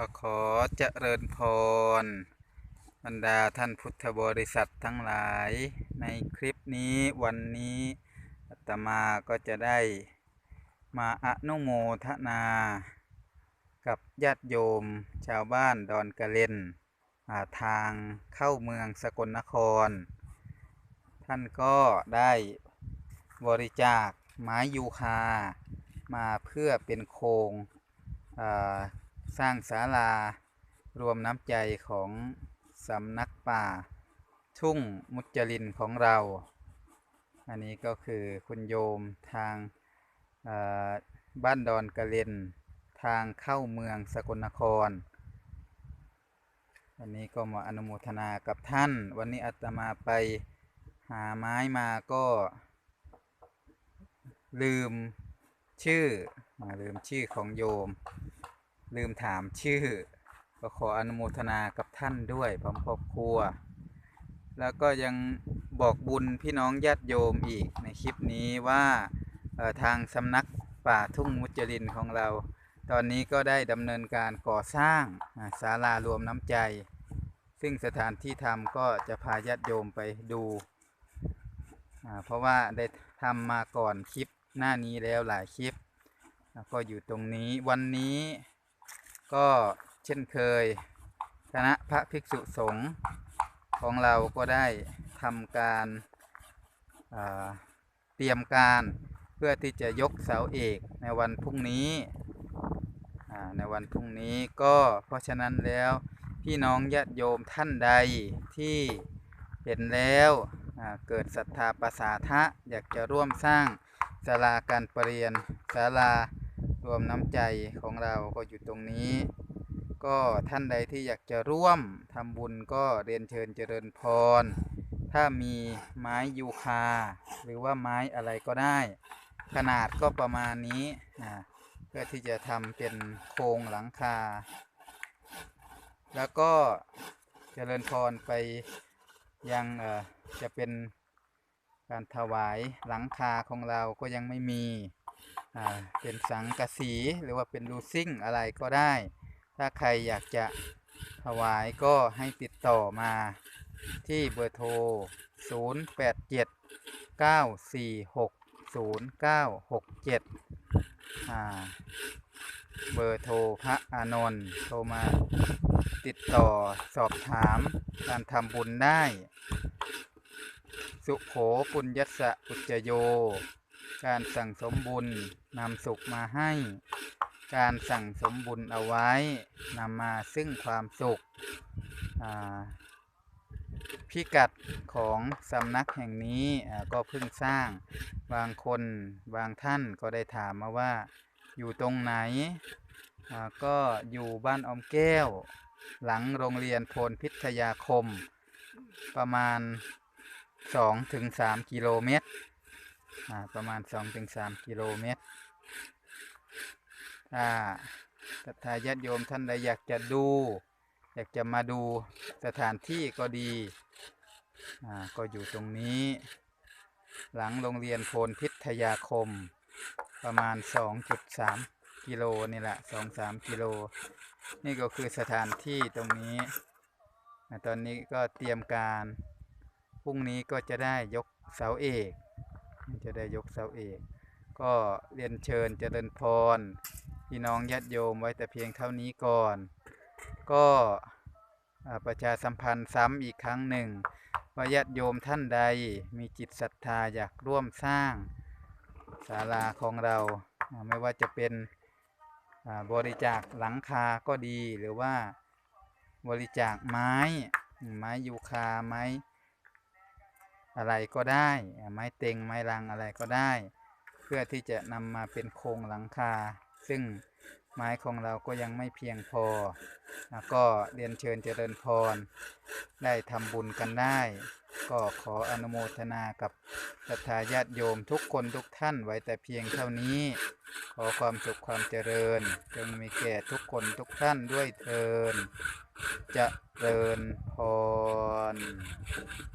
ก็ขอเจริญพร บรรดาท่านพุทธบริษัททั้งหลาย ในคลิปนี้วันนี้อาตมาก็จะได้มาอนุโมทนา กับญาติโยมชาวบ้านดอนกระเลนอ่าทางเข้าเมืองสกลนคร ท่านก็ได้บริจาคไม้ยูคา มาเพื่อเป็นโครงอ่า สร้างศาลารวมน้ำใจของสำนักป่า ทุ่งมุจลินของเรา อันนี้ก็คือคุณโยมทางบ้านดอนกระเลนทางเข้าเมืองสกลนครวันนี้ก็มาอนุโมทนากับท่าน วันนี้อาตมาไปหาไม้มาก็ ลืมชื่อลืมชื่อของโยม ลืมถามชื่อ ก็ขออนุโมทนากับท่านด้วยพร้อมครอบครัว แล้วก็ยังบอกบุญพี่น้องญาติโยมอีกในคลิปนี้ว่าทางสำนักป่าทุ่งมุจลินของเรา ตอนนี้ก็ได้ดำเนินการก่อสร้างศาลารวมน้ำใจ ซึ่งสถานที่ทำก็จะพาญาติโยมไปดูเพราะว่าได้ทำมาก่อนคลิปหน้านี้แล้วหลายคลิป ก็อยู่ตรงนี้วันนี้ ก็เช่นเคย คณะพระภิกษุสงฆ์ของเราก็ได้ทำการอ่าเตรียมการเพื่อที่จะยกเสาเอกในวันพรุ่งนี้ในวันพรุ่งนี้ก็เพราะฉะนั้นแล้วพี่น้องญาติโยมท่านใดที่เห็นแล้วเกิดศรัทธาประสาทะอยากจะร่วมสร้างศาลาการประเรียนศาลา รวมน้ำใจของเราก็อยู่ตรงนี้ ก็ท่านใดที่อยากจะร่วมทำบุญก็เรียนเชิญเจริญพร ถ้ามีไม้ยูคา หรือว่าไม้อะไรก็ได้ ขนาดก็ประมาณนี้นะเพื่อที่จะทำเป็นโครงหลังคา แล้วก็เจริญพรไปยังจะเป็นการถวายหลังคาของเราก็ยังไม่มี เป็นสังกะสีหรือว่าเป็นรูซิ่งอะไรก็ได้ ถ้าใครอยากจะถวายก็ให้ติดต่อมาที่เบอร์โทร 0 8 7 9 4 6 0 9 6 7 เบอร์โทรพระอานนท์โทรมาติดต่อสอบถามการทำบุญได้ สุโขปุญญสสะอุจจโย การสั่งสมบุญนำสุขมาให้ การสั่งสมบุญเอาไว้นำมาซึ่งความสุขพิกัดของสำนักแห่งนี้ก็เพิ่งสร้าง บางคนบางท่านก็ได้ถามมาว่าอยู่ตรงไหน ก็อยู่บ้านอมแก้ว หลังโรงเรียนโพนพิทยาคม ประมาณ 2-3ถึง3กิโลเมตร ประมาณ 2-3 กิโลเมตร ถ้าศรัทธาญาติโยมท่านใดอยากจะดู อยากจะมาดูสถานที่ก็ดีก็อยู่ตรงนี้ หลังโรงเรียนโพนพิทยาคม ประมาณ 2.3 กิโลนี่แหละ 2-3 กิโล นี่ก็คือสถานที่ตรงนี้ ตอนนี้ก็เตรียมการ พรุ่งนี้ก็จะได้ยกเสาเอก จะได้ยกเสาเอก ก็เรียนเชิญเจริญพรพี่น้องญาติโยมไว้แต่เพียงเท่านี้ก่อน ก็ประชาสัมพันธ์ซ้ำอีกครั้งหนึ่งว่าญาติโยมท่านใดมีจิตศรัทธาอยากร่วมสร้างศาลาของเรา ไม่ว่าจะเป็นบริจาคหลังคาก็ดีหรือว่าบริจาคไม้ ไม้ยูคาไม้ อะไรก็ได้ ไม้เต็งไม้รังอะไรก็ได้ เพื่อที่จะนำมาเป็นโครงหลังคา ซึ่งไม้ของเราก็ยังไม่เพียงพอนะก็เรียนเชิญเจริญพร ได้ทำบุญกันได้ ก็ขออนุโมทนากับศรัทธาญาติโยมทุกคนทุกท่านไว้แต่เพียงเท่านี้ ขอความสุขความเจริญ จงมีแก่ทุกคนทุกท่านด้วยเทินเจริญพร